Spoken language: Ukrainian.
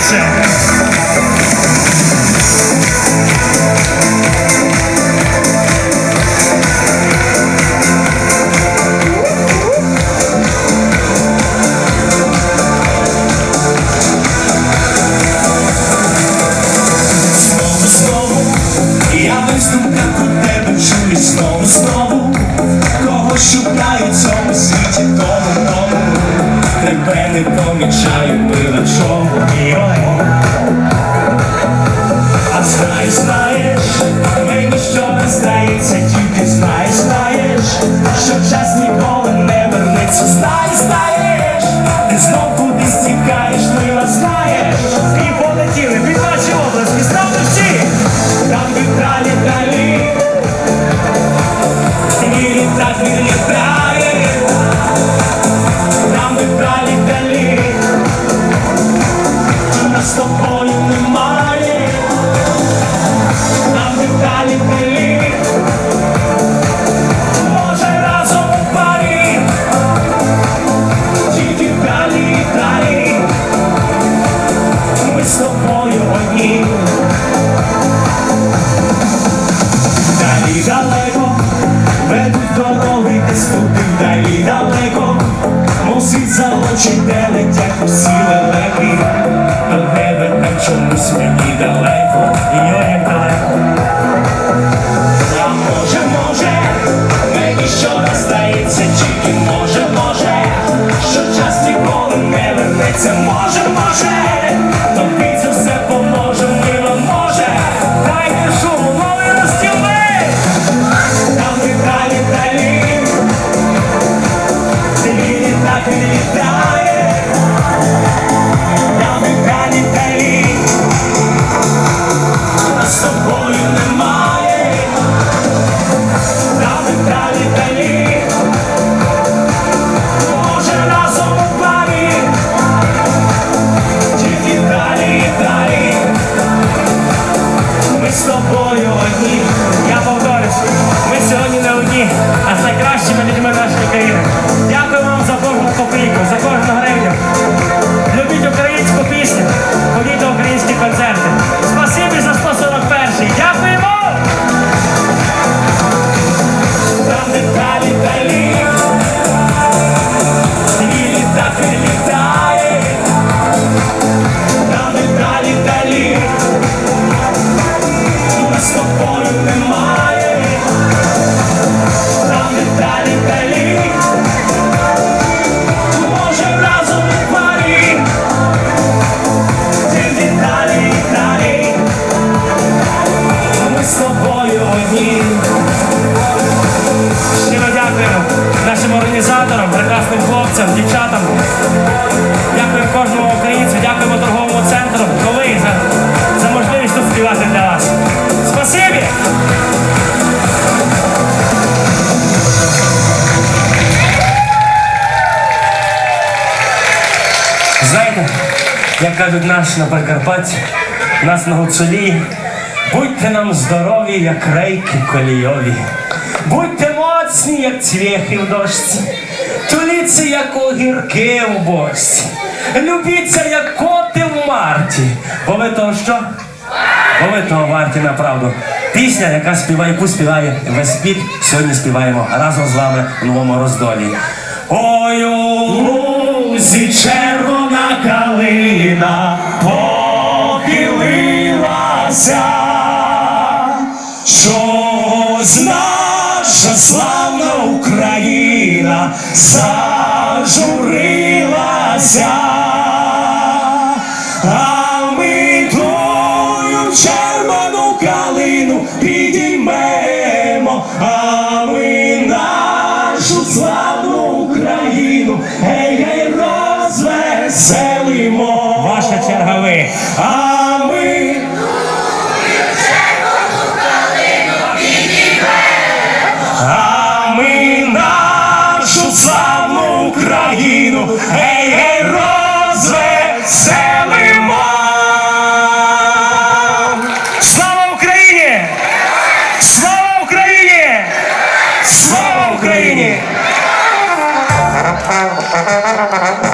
серце. Знову, знову, я весь думка про тебе чую знову, помічаю, мила чому. А знаєш, знаєш, мені що не здається, тільки знаєш, знаєш, що час ніколи не вернеться, знаєш, знаєш, ти знов кудись тікаєш, мила, знаєш, І полетіли під ваші обласки. Ставте всі! там де далі, далі, і літак не літає, далі далеко, мусить за очі, де летять усі лелеки, до тебе там чомусь мені далеко, йо як далеко. Знаєте, як кажуть наші на Прикарпатті, нас на Гуцулі, будьте нам здорові, як рейки колійові. Будьте моцні, як цвєхи в дошці, туліться, як огірки в бочці, любіться, як коти в марті. Бо ви того що? Бо ви того варті направду. Пісня, яка співає, яку співає весь піт, сьогодні співаємо разом з вами в новому роздолі. Ой, у лузі червона калина похилилася, що наша славна Україна зажурилася, а ми тую червону калину підіймемо, а ми нашу славну Україну, ஆ